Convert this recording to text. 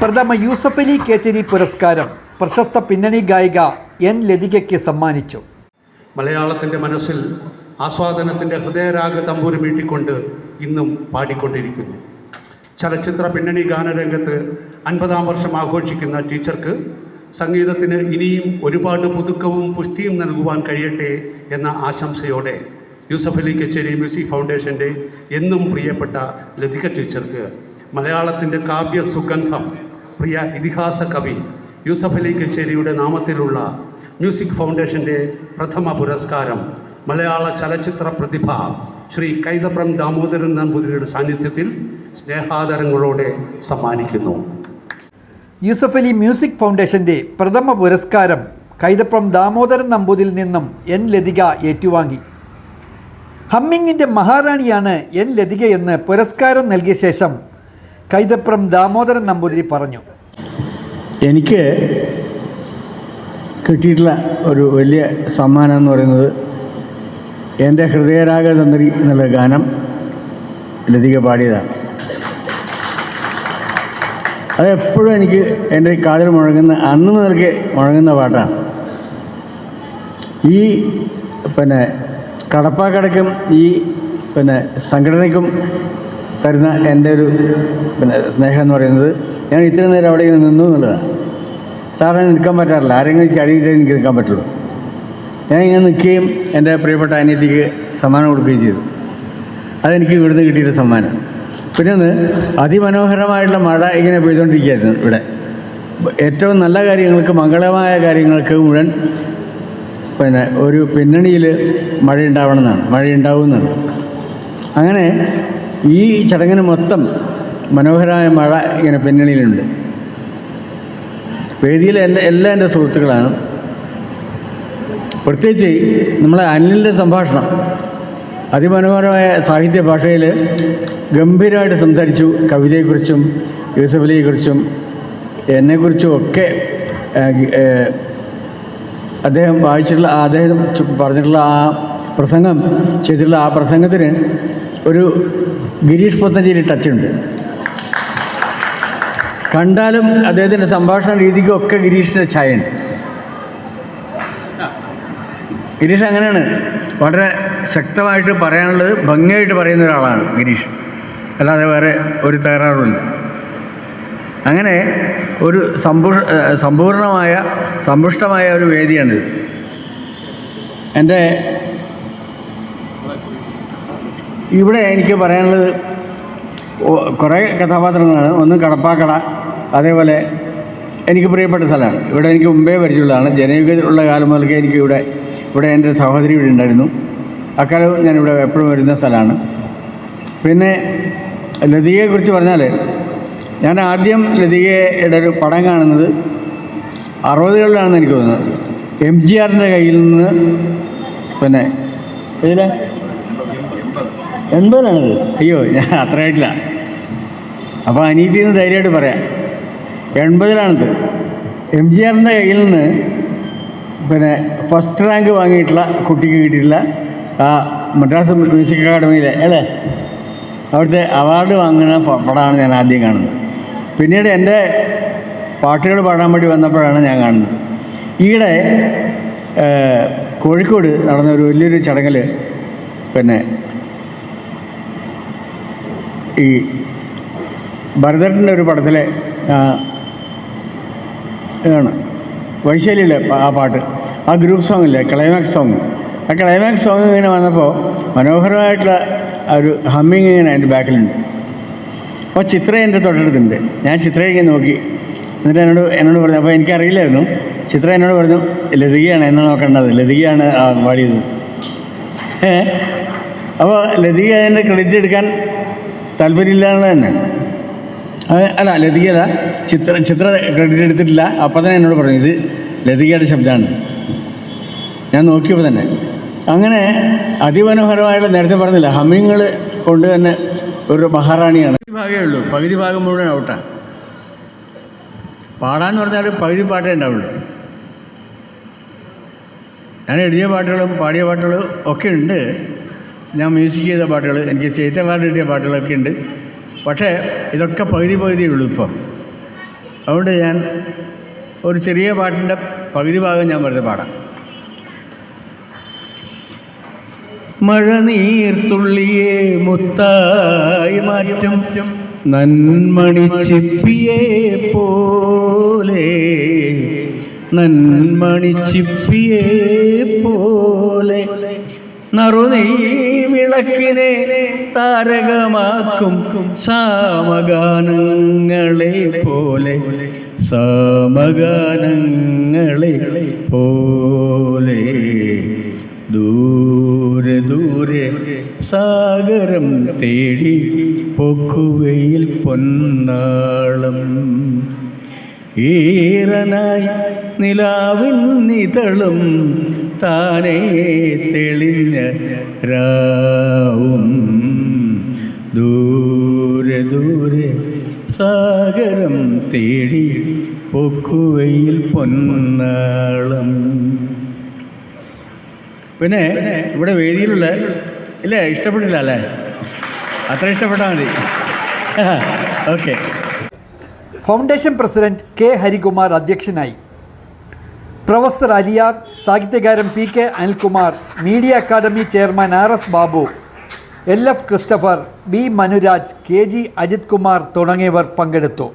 പ്രഥമ യൂസഫ് അലി കേച്ചേരി പുരസ്കാരം പ്രശസ്ത പിന്നണി ഗായിക എൻ ലതികയ്ക്ക് സമ്മാനിച്ചു. മലയാളത്തിന്റെ മനസ്സിൽ ആസ്വാദനത്തിന്റെ ഹൃദയരാഗ തമ്പൂര് മീട്ടിക്കൊണ്ട് ഇന്നും പാടിക്കൊണ്ടിരിക്കുന്നു. ചലച്ചിത്ര പിന്നണി ഗാനരംഗത്ത് അൻപതാം വർഷം ആഘോഷിക്കുന്ന ടീച്ചർക്ക് സംഗീതത്തിന് ഇനിയും ഒരുപാട് പുതുക്കവും പുഷ്ടിയും നൽകുവാൻ കഴിയട്ടെ എന്ന ആശംസയോടെ യൂസഫ് അലി കച്ചേരി മ്യൂസിക് ഫൗണ്ടേഷന്റെ എന്നും പ്രിയപ്പെട്ട ലതിക ടീച്ചർക്ക് മലയാളത്തിന്റെ കാവ്യ സുഗന്ധം പ്രിയ ഇതിഹാസ കവി യൂസഫ് അലി കശേരിയുടെ നാമത്തിലുള്ള മ്യൂസിക് ഫൗണ്ടേഷന്റെ പ്രഥമ പുരസ്കാരം മലയാള ചലച്ചിത്ര പ്രതിഭ ശ്രീ കൈതപ്രം ദാമോദരൻ നമ്പൂതിരിയുടെ സാന്നിധ്യത്തിൽ സ്നേഹാദരങ്ങളോടെ സമ്മാനിക്കുന്നു. യൂസഫ് അലി മ്യൂസിക് ഫൗണ്ടേഷന്റെ പ്രഥമ പുരസ്കാരം കൈതപ്രം ദാമോദരൻ നമ്പൂതിരിൽ നിന്നും എൻ ലതിക ഏറ്റുവാങ്ങി. ഹമ്മിങ്ങിന്റെ മഹാറാണിയാണ് എൻ ലതികയെന്ന് പുരസ്കാരം നൽകിയ ശേഷം കൈതപ്രം ദാമോദരൻ നമ്പൂതിരി പറഞ്ഞു. എനിക്ക് കിട്ടിയിട്ടുള്ള ഒരു വലിയ സമ്മാനം എന്ന് പറയുന്നത് എന്റെ ഹൃദയരാഗ തന്ത്രി എന്നുള്ള ഗാനം ലതിക പാടിയതാണ്. അത് എപ്പോഴും എനിക്ക് എന്റെ കാതിൽ മുഴങ്ങുന്ന അന്ന് മുതൽക്ക് മുഴങ്ങുന്ന പാട്ടാണ്. ഈ പിന്നെ കടപ്പാക്കടക്കും ഈ പിന്നെ സംഘടനയ്ക്കും തരുന്ന എന്റെ ഒരു പിന്നെ സ്നേഹം എന്ന് പറയുന്നത് ഞാൻ ഇത്രയും നേരം അവിടെ ഇങ്ങനെ നിന്നു എന്നുള്ളതാണ്. സാറിന് നിൽക്കാൻ പറ്റാറില്ല. ആരെങ്കിലും ചടിയിട്ടേ എനിക്ക് നിൽക്കാൻ പറ്റുള്ളൂ. ഞാൻ ഇങ്ങനെ നിൽക്കുകയും എന്റെ പ്രിയപ്പെട്ട അനിയത്തിക്ക് സമ്മാനം കൊടുക്കുകയും ചെയ്തു. അതെനിക്ക് ഇവിടുന്ന് കിട്ടിയൊരു സമ്മാനം. പിന്നെ അതിമനോഹരമായിട്ടുള്ള മഴ ഇങ്ങനെ പെയ്തുകൊണ്ടിരിക്കുകയായിരുന്നു ഇവിടെ. ഏറ്റവും നല്ല കാര്യങ്ങൾക്ക് മംഗളമായ കാര്യങ്ങൾക്ക് മുഴുവൻ പിന്നെ ഒരു പിന്നണിയിൽ മഴ ഉണ്ടാവണമെന്നാണ് മഴ ഉണ്ടാവുമെന്നാണ് അങ്ങനെ ഈ ചടങ്ങിന് മൊത്തം മനോഹരമായ മഴ ഇങ്ങനെ പിന്നണിയിലുണ്ട്. വേദിയിലെ എന്റെ എല്ലാ എന്റെ സുഹൃത്തുക്കളാണ്. പ്രത്യേകിച്ച് നമ്മളെ അനിലിന്റെ സംഭാഷണം. അതിമനോഹരമായ സാഹിത്യ ഭാഷയിൽ ഗംഭീരമായിട്ട് സംസാരിച്ചു കവിതയെക്കുറിച്ചും യൂസഫ് അലിയെക്കുറിച്ചും എന്നെക്കുറിച്ചും ഒക്കെ അദ്ദേഹം വായിച്ചിട്ടുള്ള അദ്ദേഹം പറഞ്ഞിട്ടുള്ള ആ പ്രസംഗം ചെയ്തിട്ടുള്ള ആ പ്രസംഗത്തിന് ഒരു ഗിരീഷ് പൊത്തഞ്ചേരി ടച്ചുണ്ട് കണ്ടാലും അദ്ദേഹത്തിന്റെ സംഭാഷണ രീതിക്കൊക്കെ ഗിരീഷിന്റെ ഛായയുണ്ട് ഗിരീഷ് അങ്ങനെയാണ്. വളരെ ശക്തമായിട്ട് പറയാനുള്ളത് ഭംഗിയായിട്ട് പറയുന്ന ഒരാളാണ് ഗിരീഷ്. അല്ലാതെ വേറെ ഒരു തകരാറുമില്ല അങ്ങനെ ഒരു സമ്പൂ സമ്പൂർണമായ സമ്പുഷ്ടമായ ഒരു വേദിയാണിത്. എന്റെ ഇവിടെ എനിക്ക് പറയാനുള്ളത് കുറേ കഥാപാത്രങ്ങളാണ്. ഒന്ന് കടപ്പാക്കട അതേപോലെ എനിക്ക് പ്രിയപ്പെട്ട സ്ഥലമാണ്. ഇവിടെ എനിക്ക് മുമ്പേ പരിചയമുള്ളതാണ്. ജനയുഗത്തിലുള്ള കാലം മുതൽക്കേ എനിക്ക് ഇവിടെ ഇവിടെ എന്റെ സഹോദരി ഇവിടെ ഉണ്ടായിരുന്നു. അക്കാലവും ഞാനിവിടെ എപ്പോഴും വരുന്ന സ്ഥലമാണ്. പിന്നെ ലതികയെക്കുറിച്ച് പറഞ്ഞാൽ ഞാൻ ആദ്യം ലതികയുടെ ഒരു പടം കാണുന്നത് അറുപതുകളിലാണെന്ന് എനിക്ക് തോന്നുന്നത്. എം ജി ആറിന്റെ കയ്യിൽ നിന്ന് പിന്നെ ഇതിലെ എൺപതിലാണത് അയ്യോ ഞാൻ അത്രയായിട്ടില്ല. അപ്പോൾ അനീതി എന്ന് ധൈര്യമായിട്ട് പറയാം. എൺപതിലാണത്. എം ജി ആറിന്റെ കയ്യിൽ നിന്ന് പിന്നെ ഫസ്റ്റ് റാങ്ക് വാങ്ങിയിട്ടുള്ള കുട്ടിക്ക് കിട്ടിയിട്ടുള്ള ആ മദ്രാസ് മ്യൂസിക് അക്കാഡമിയിലെ അല്ലേ? അവിടുത്തെ അവാർഡ് വാങ്ങുന്ന പടമാണ് ഞാൻ ആദ്യം കാണുന്നത്. പിന്നീട് എന്റെ പാട്ടുകൾ പാടാൻ വേണ്ടി വന്നപ്പോഴാണ് ഞാൻ കാണുന്നത്. ഈയിടെ കോഴിക്കോട് നടന്ന ഒരു വലിയൊരു ചടങ്ങിൽ പിന്നെ ഈ ഭരതന്റെ ഒരു പടത്തിലെ ഇതാണ് വൈശാലിയിലെ ആ പാട്ട്. ആ ഗ്രൂപ്പ് സോങ് ഇല്ലേ? Climax song. ആ ക്ലൈമാക്സ് സോങ് ഇങ്ങനെ വന്നപ്പോൾ മനോഹരമായിട്ടുള്ള ഒരു ഹമ്മിങ് ഇങ്ങനെ എന്റെ ബാക്കിലുണ്ട്. അപ്പോൾ ചിത്ര എന്റെ തൊട്ടടുത്തുണ്ട്. ഞാൻ ചിത്രയെ ഇങ്ങനെ നോക്കി. എന്നിട്ട് എന്നോട് എന്നോട് പറഞ്ഞു അപ്പോൾ എനിക്കറിയില്ലായിരുന്നു. ചിത്ര എന്നോട് പറഞ്ഞു ലതികയാണ് എന്നെ നോക്കേണ്ടത്. ലതികയാണ് പാടിയത്. അപ്പോൾ ലതിക അതിന്റെ ക്രെഡിറ്റ് എടുക്കാൻ താല്പര്യമില്ലാന്നുള്ളത് തന്നെ അല്ല ലതികത ചിത്ര ചിത്ര ക്രെഡിറ്റ് എടുത്തിട്ടില്ല. അപ്പം തന്നെ എന്നോട് പറഞ്ഞു ഇത് ലതികയുടെ ശബ്ദമാണ്. ഞാൻ നോക്കിയപ്പോൾ തന്നെ. അങ്ങനെ അതിമനോഹരമായുള്ള നേരത്തെ പറഞ്ഞില്ല ഹമ്മിങ്ങൾ കൊണ്ട് തന്നെ ഒരു മഹാറാണിയാണ്. പകുതി ഭാഗമേ ഉള്ളൂ. പകുതി ഭാഗം മുഴുവൻ ഔട്ടാണ് പാടാന്ന് പറഞ്ഞാൽ പകുതി പാട്ടേ ഉണ്ടാവുള്ളൂ. ഞാൻ എഴുതിയ പാട്ടുകളും പാടിയ പാട്ടുകളും ഒക്കെ ഉണ്ട്. ഞാൻ മ്യൂസിക് ചെയ്ത പാട്ടുകൾ എനിക്ക് സ്റ്റേറ്റ് കിട്ടിയ പാട്ടുകളൊക്കെ ഉണ്ട്. പക്ഷേ ഇതൊക്കെ പകുതി പകുതിയേ ഉള്ളൂ ഇപ്പം. അതുകൊണ്ട് ഞാൻ ഒരു ചെറിയ പാട്ടിന്റെ പകുതി ഭാഗം ഞാൻ വെറുതെ പാടാം. മഴ നീർത്തുള്ളിയെ മുത്തായി മാറ്റം. നന്മണി ചിപ്പിയെ പോലെ നന്മണി ചിപ്പിയെ പോലെ വിളക്കിനെ താരകമാക്കും സാമഗാനങ്ങളെ പോലെ സാമഗാനങ്ങളെ പോലെ. ദൂരെ ദൂരെ സാഗരം തേടി പൊക്കുവയിൽ പൊന്നാളം. ഈറനായി നിലാവിൻ നിതളും താനേ തെളിഞ്ഞ രാവും. ദൂരെ ദൂരെ സാഗരം തേടി പൊക്കുവയിൽ പൊന്നാളം. പിന്നെ ഇവിടെ വേദിയിലുള്ള ഇല്ലേ? ഇഷ്ടപ്പെട്ടില്ല അല്ലേ? അത്ര ഇഷ്ടപ്പെട്ടാൽ മതി. Okay foundation president K Harikumar അധ്യക്ഷനായി. പ്രൊഫസർ അലിയാർ സാഹിത്യകാരൻ P K Anilkumar media academy chairman R S Babu L F Christopher B Manuraj K G Ajith Kumar തുടങ്ങിയവർ പങ്കെടുത്തു.